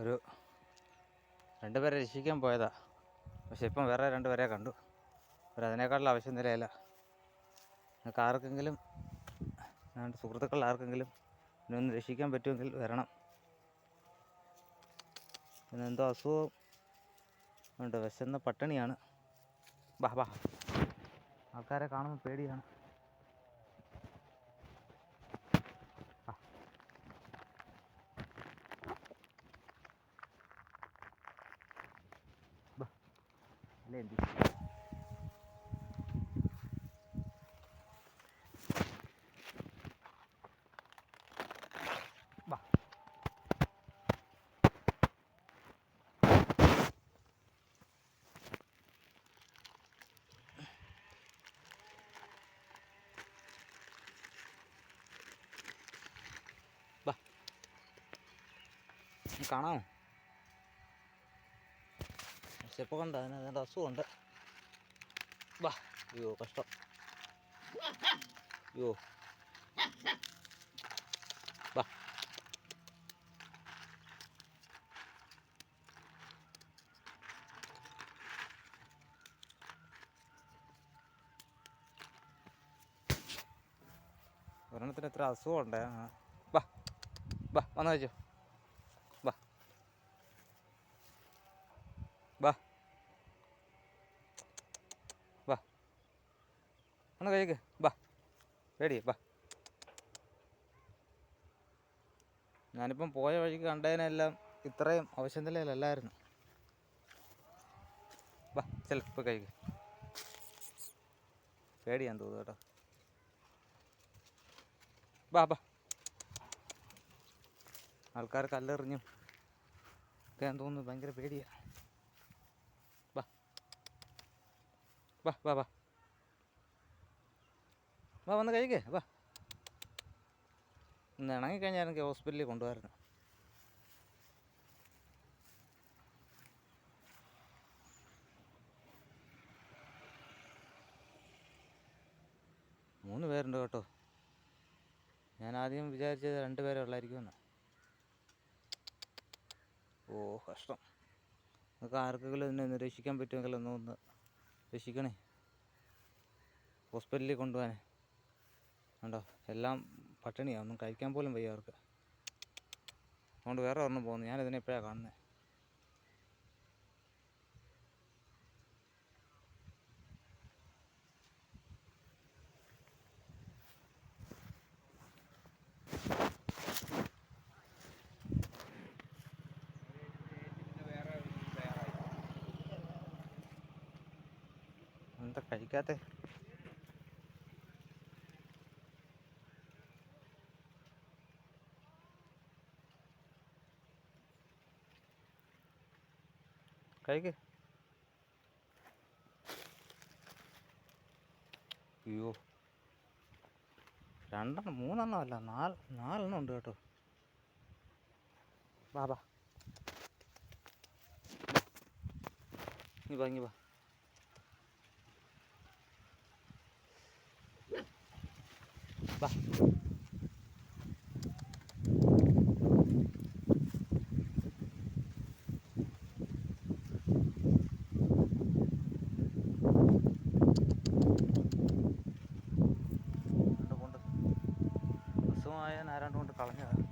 ഒരു രണ്ടുപേരെ രക്ഷിക്കാൻ പോയതാ. പക്ഷെ ഇപ്പം വേറെ രണ്ടുപേരെ കണ്ടു. ഒരു അതിനേക്കാളും ആവശ്യം നിലയില്ല. നിങ്ങൾക്ക് ആർക്കെങ്കിലും ഞങ്ങളുടെ സുഹൃത്തുക്കളിൽ ആർക്കെങ്കിലും എന്നെ ഒന്ന് രക്ഷിക്കാൻ പറ്റുമെങ്കിൽ വരണം. പിന്നെ എന്തോ അസുഖം ഉണ്ട്. വിശന്ന പട്ടിണിയാണ്. ബാ ബാ. ആൾക്കാരെ കാണുമ്പോൾ പേടിയാണ്. അല്ലേ എന്തി ബാ ബാ ഒന്ന് കാണാമോ സ്റ്റെപ്പ് കണ്ട അതിന് അതിന്റെ അസുഖമുണ്ട് വാ അയ്യോ കഷ്ടം. അയ്യോ. വാ. ഒരെണ്ണത്തിന് എത്ര അസുഖമുണ്ട്. ബാ ബാ വന്ന് കഴിച്ചോ ബാ ബാ ബാ ഒന്ന് കഴിക്ക് ബാ. റെഡി. ബാ. ഞാനിപ്പം പോയ വഴിക്ക് കണ്ടതിനെല്ലാം ഇത്രയും നിലയിലല്ലായിരുന്നു ബാ ചെൽ പോയി കഴിക്ക് പേടിയാൻ തോന്നുന്നു കേട്ടോ. ബാ ബാ. ആൾക്കാർ കല്ലെറിഞ്ഞും. ഒക്കെ ഞാൻ തോന്നുന്നു ഭയങ്കര പേടിയാ. ബാ. ബാ ബാ ബാ. വാ വന്ന് കഴിക്കേ. വാ. ഇന്ന് ഇണങ്ങിക്കഴിഞ്ഞാൽ എനിക്ക് ഹോസ്പിറ്റലിൽ കൊണ്ടുപോകായിരുന്നു മൂന്ന് പേരുണ്ട് കേട്ടോ. ഞാൻ ആദ്യം വിചാരിച്ചത് രണ്ട് പേരെ ഉള്ളായിരിക്കുമെന്ന്. ഓ കഷ്ടം. നിങ്ങൾക്ക് ആർക്കെങ്കിലും എന്നെ ഒന്ന് രക്ഷിക്കാൻ പറ്റുമെങ്കിൽ ഒന്ന് ഒന്ന് രക്ഷിക്കണേ. ഹോസ്പിറ്റലിൽ കൊണ്ടുപോകാൻ. കണ്ടോ? എല്ലാം പട്ടിണിയാണ് ഒന്നും കഴിക്കാൻ പോലും വയ്യ അവർക്ക്. അതുകൊണ്ട് വേറെ ഒരെണ്ണം പോകുന്നു ഞാനിതിനെ എപ്പോഴാണ് കാണുന്നത് എന്താ കഴിക്കാത്തെ? കഴിക്ക്. അയ്യോ. രണ്ടെണ്ണം മൂന്നെണ്ണം അല്ല നാല് നാലെണ്ണം ഉണ്ട് കേട്ടോ. വാ വാ. നീ വാ. വാ. പൂർണമായ നാരായണ കൊണ്ട് കളഞ്ഞതാണ്.